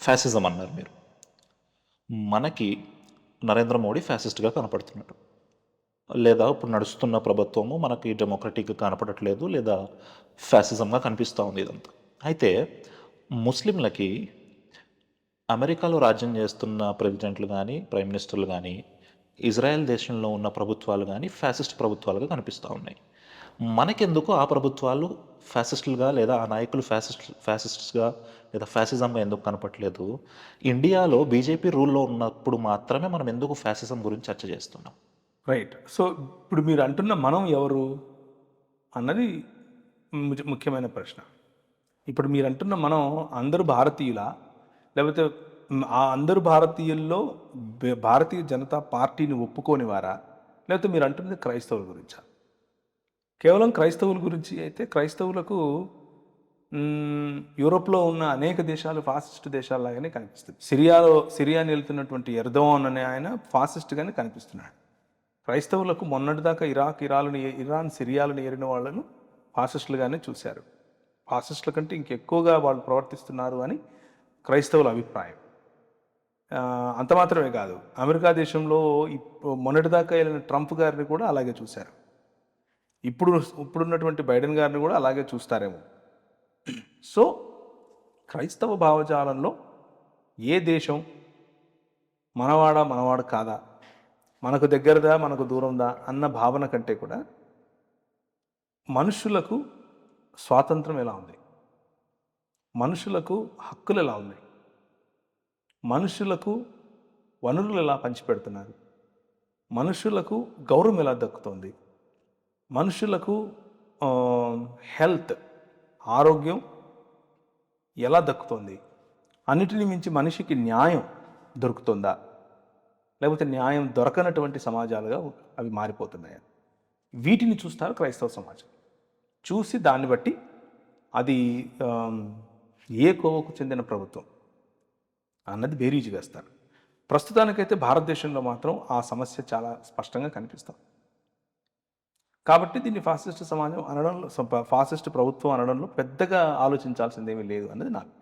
Fascism అన్నారు మీరు. మనకి నరేంద్ర మోడీ ఫ్యాసిస్ట్గా కనపడుతున్నాడు. లేదా ఇప్పుడు నడుస్తున్న ప్రభుత్వము మనకి డెమోక్రటిక్గా కనపడట్లేదు లేదా ఫ్యాసిజంగా కనిపిస్తూ ఉంది ఇదంతా. అయితే ముస్లింలకి అమెరికాలో రాజ్యం చేస్తున్న ప్రెసిడెంట్లు కానీ ప్రైమ్ మినిస్టర్లు కానీ ఇజ్రాయెల్ దేశంలో ఉన్న ప్రభుత్వాలు కానీ ఫ్యాసిస్ట్ ప్రభుత్వాలుగా కనిపిస్తూ ఉన్నాయి. మనకెందుకు ఆ ప్రభుత్వాలు ఫ్యాసిస్టులుగా లేదా ఆ నాయకులు ఫ్యాసిస్ట్ ఫ్యాసిస్ట్స్గా లేదా ఫ్యాసిజంగా ఎందుకు కనపట్లేదు ఇండియాలో బీజేపీ రూల్లో ఉన్నప్పుడు మాత్రమే మనం ఎందుకు ఫ్యాసిజం గురించి చర్చ చేస్తున్నాం? రైట్ సో ఇప్పుడు మీరు అంటున్న మనం ఎవరు? అన్నది ముఖ్యమైన ప్రశ్న. ఇప్పుడు మీరు అంటున్న మనం అందరూ భారతీయులా? లేకపోతే ఆ అందరు భారతీయుల్లో భారతీయ జనతా పార్టీని ఒప్పుకోని వారా లేకపోతే మీరు అంటున్నది క్రైస్తవుల గురించా? కేవలం క్రైస్తవుల గురించి అయితే క్రైస్తవులకు యూరోప్లో ఉన్న అనేక దేశాలు ఫాసిస్ట్ దేశాలలాగానే కనిపిస్తుంది సిరియాలో సిరియాని వెళ్తున్నటువంటి ఎర్దోన్ అనే ఆయన ఫాసిస్ట్గానే కనిపిస్తున్నాడు. క్రైస్తవులకు మొన్నటిదాకా ఇరాక్ ఇరాలను ఇరాన్ సిరియాలను ఏరిన వాళ్ళను ఫాసిస్టులుగానే చూశారు. ఫాసిస్టుల కంటే ఇంకెక్కువగా వాళ్ళు ప్రవర్తిస్తున్నారు అని క్రైస్తవుల అభిప్రాయం. అంత మాత్రమే కాదు. అమెరికా దేశంలో ఇప్పు- మొన్నటిదాకా వెళ్ళిన ట్రంప్ గారిని కూడా అలాగే చూశారు. ఇప్పుడు ఇప్పుడున్నటువంటి బైడెన్ గారిని కూడా అలాగే చూస్తారేమో. సో క్రైస్తవ భావజాలంలో ఏ దేశం మనవాడా మనవాడు కాదా? మనకు దగ్గరదా మనకు దూరందా అన్న భావన కంటే కూడా మనుషులకు స్వాతంత్రం ఎలా ఉంది? మనుషులకు హక్కులు ఎలా ఉన్నాయి? మనుషులకు వనరులు ఎలా పంచిపెడుతున్నారు? మనుషులకు గౌరవం ఎలా దక్కుతుంది? మనుషులకు హెల్త్ ఆరోగ్యం ఎలా దక్కుతుంది? అన్నిటిని మించి మనిషికి న్యాయం దొరుకుతుందా? లేకపోతే న్యాయం దొరకనటువంటి సమాజాలుగా అవి మారిపోతున్నాయి? వీటిని చూస్తారు క్రైస్తవ సమాజం. చూసి దాన్ని బట్టి అది ఏ కోవకు చెందిన ప్రభుత్వం అన్నది బేరీజు వేస్తారు. ప్రస్తుతానికైతే భారతదేశంలో మాత్రం ఆ సమస్య చాలా స్పష్టంగా కనిపిస్తుంది. కాబట్టి దీన్ని ఫాసిస్ట్ సమాజం అనడంలో ఫాసిస్ట్ ప్రభుత్వం అనడంలో పెద్దగా ఆలోచించాల్సిందేమీ లేదు అన్నది నాకు